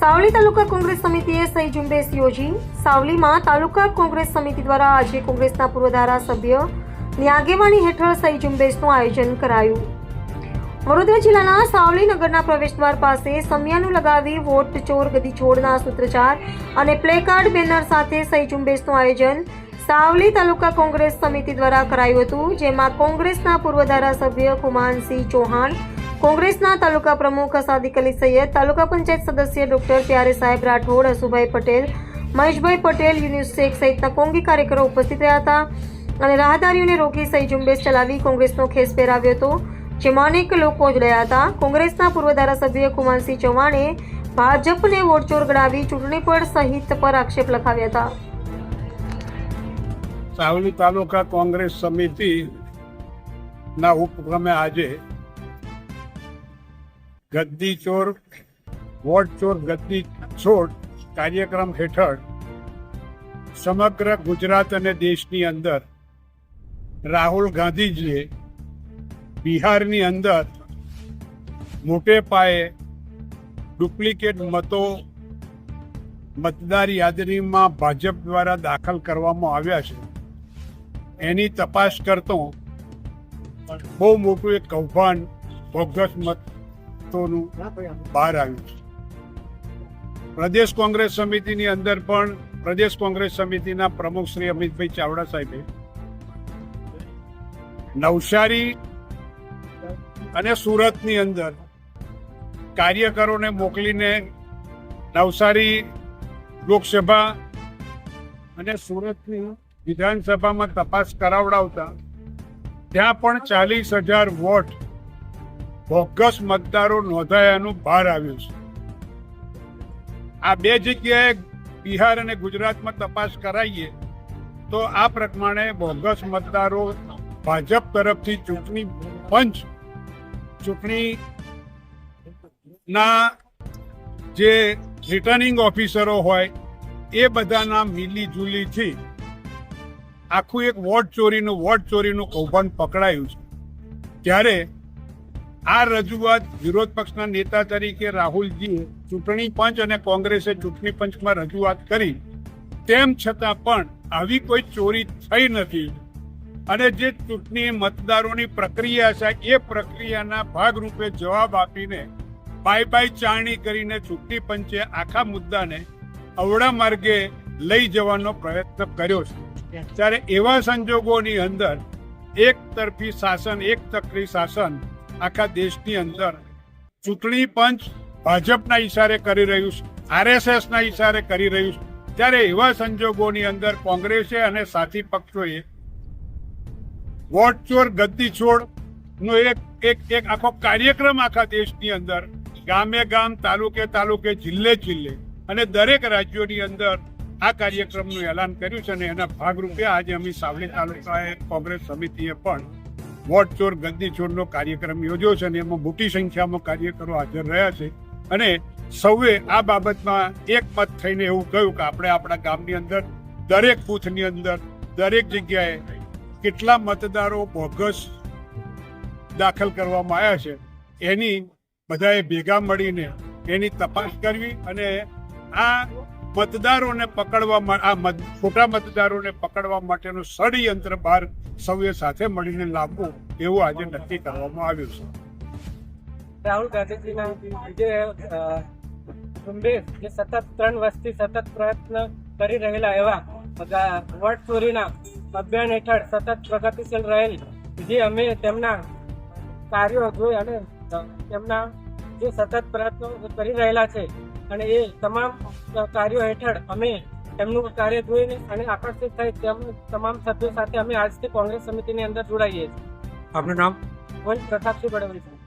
સાવલી તાલુકા કોંગ્રેસ સમિતિએ સહી ઝુંબેશ યોજી. સાવલીમાં તાલુકા કોંગ્રેસ સમિતિ દ્વારા આજે કોંગ્રેસના પૂર્વ ધારાસભ્યની આગેવાની હેઠળ સહી ઝુંબેશનું આયોજન કરાયું. વડોદરા જિલ્લાના સાવલી નગરના પ્રવેશદ્વાર પાસે સમિયાનું લગાવી વોટ ચોર ગદી છોડના સૂત્રચાર અને પ્લેકાર્ડ બેનર સાથે સહી ઝુંબેશનું આયોજન સાવલી તાલુકા કોંગ્રેસ સમિતિ દ્વારા કરાયું હતું, જેમાં કોંગ્રેસના પૂર્વ ધારાસભ્ય કુમાનસિંહ ચૌહાણ, કોંગ્રેસના તાલુકા પ્રમુખ સાદિક અલી સૈયદ, તાલુકા પંચાયત સદસ્ય ડોક્ટર પ્યારે સાહેબ રાઠોડ, અસુભાઈ પટેલ, મહેશભાઈ પટેલ, યુનુસ સહિતના કોંગી કાર્યકરો ઉપસ્થિત રહ્યા હતા અને રાહદારીઓને રોકી સહી ઝુંબેશ ચલાવી કોંગ્રેસનો ખેસ પહેરાવ્યો હતો, જેમાં અનેક લોકો જોડાયા હતા. કોંગ્રેસના પૂર્વ ધારાસભ્ય કુમાનસિંહ ચૌહાણે ભાજપને વોટચોર ગણાવી ચૂંટણી પર સહિત પર આક્ષેપ લખાવ્યા હતા. સાવલી તાલુકા કોંગ્રેસ સમિતિ ના ઉપક્રમે આજે ગદ્દી ચોર, વોટ ચોર, ગદ્દી છોડ કાર્યક્રમ હેઠળ સમગ્ર ગુજરાત અને દેશની અંદર રાહુલ ગાંધીજીએ બિહારની અંદર મોટે પાયે ડુપ્લિકેટ મતો મતદાર યાદીમાં ભાજપ દ્વારા દાખલ કરવામાં આવ્યા છે. એની તપાસ કરતો બહુ મોટું એક કૌભાંડ બોગસ મતોનું બહાર આવ્યું છે. પ્રદેશ કોંગ્રેસ સમિતિની અંદર પણ પ્રદેશ કોંગ્રેસ સમિતિના પ્રમુખ શ્રી અમિતભાઈ ચાવડા સાહેબે નવસારી અને સુરતની અંદર કાર્યકરોને મોકલીને નવસારી લોકસભા અને સુરતની વિધાનસભામાં તપાસ કરાવડાવતા ત્યાં પણ ચાલીસ હજાર વોટ બોગસ મતદારો નોંધાયાનું બહાર આવ્યું છે. આ બે જગ્યાએ બિહાર અને ગુજરાતમાં તપાસ કરાવીએ તો આ પ્રમાણે બોગસ મતદારો ભાજપ તરફથી ચૂંટણી પંચ ચૂંટણી ના જે રિટર્નિંગ ઓફિસરો હોય એ બધાના મિલી જુલીથી આખું એક વોટ ચોરીનું વોટ ચોરીનું કૌભાંડ પકડાયું છે. ત્યારે આ રજૂઆત વિરોધ પક્ષના નેતા તરીકે રાહુલજીએ ચૂંટણી પંચ અને કોંગ્રેસે ચૂંટણી પંચમાં રજૂઆત કરી. તેમ છતાં પણ આવી કોઈ ચોરી થઈ નથી. અને જે ચૂંટણી મતદારોની પ્રક્રિયા છે, એ પ્રક્રિયાના ભાગરૂપે જવાબ આપીને બાય બાય ચાણી કરીને ચૂંટણી પંચે આખા મુદ્દાને અવળા માર્ગે લઈ જવાનો પ્રયત્ન કર્યો છે. ત્યારે એવા સંજોગોની અંદર એક તરફી શાસન, એક તકરી શાસન આખા દેશની અંદર ચૂંટણી પંચ ભાજપના ઈશારે કરી રહ્યું છે આરએસએસ ના ઈશારે કરી રહ્યું છે. ત્યારે એવા સંજોગોની અંદર કોંગ્રેસે અને સાથી પક્ષોએ વોટ ચોર ગદ્દી છોડ નો એક એક એક આખો કાર્યક્રમ આખા દેશની અંદર ગામે ગામ, તાલુકે તાલુકે, જિલ્લે જિલ્લે અને દરેક રાજ્યોની અંદર આ કાર્યક્રમનું એલાન કર્યું છે અને એના ભાગરૂપે આજે અમે સાવલી તાલુકાએ કોંગ્રેસ સમિતિએ પણ વોટ ચોર ગદ્દી ચોરનો કાર્યક્રમ યોજ્યો છે અને એમાં મોટી સંખ્યામાં કાર્યકરો હાજર રહ્યા છે. અને સૌએ આ બાબતમાં એક મત થઈને એવું કહ્યું કે આપણે આપણા ગામની અંદર, દરેક બૂથની અંદર, દરેક જગ્યાએ કેટલા મતદારો બોગસ દાખલ કરવામાં આવ્યા છે, એની બધાએ ભેગા મળીને એની તપાસ કરવી અને આ મતદારોને પકડવા આ ખોટા મતદારોને પકડવા માટેનું ષડયંત્ર બહાર સૌએ સાથે મળીને લાવવું એવું આજે નક્કી કરવામાં આવ્યું છે. રાહુલ ગાંધીજીના જે ઝુંબેશ, જે સતત ત્રણ વર્ષથી સતત પ્રયત્ન કરી રહેલા એવા વોટ ચોરીના અભિયાન હેઠળ સતત પ્રગતિશીલ રહેલ જે અમે તેમના કાર્યો જોઈ અને તેમના જે સતત પ્રયત્નો કરી રહેલા છે અને એ તમામ કાર્યો હેઠળ અમે એમનું કાર્ય જોઈને અને આકર્ષિત થઈ તેમ તમામ સભ્યો સાથે અમે આજથી કોંગ્રેસ સમિતિની અંદર જોડાઈએ છીએ. આપનું નામ? વંશ પ્રતાપસિંહ બળવંત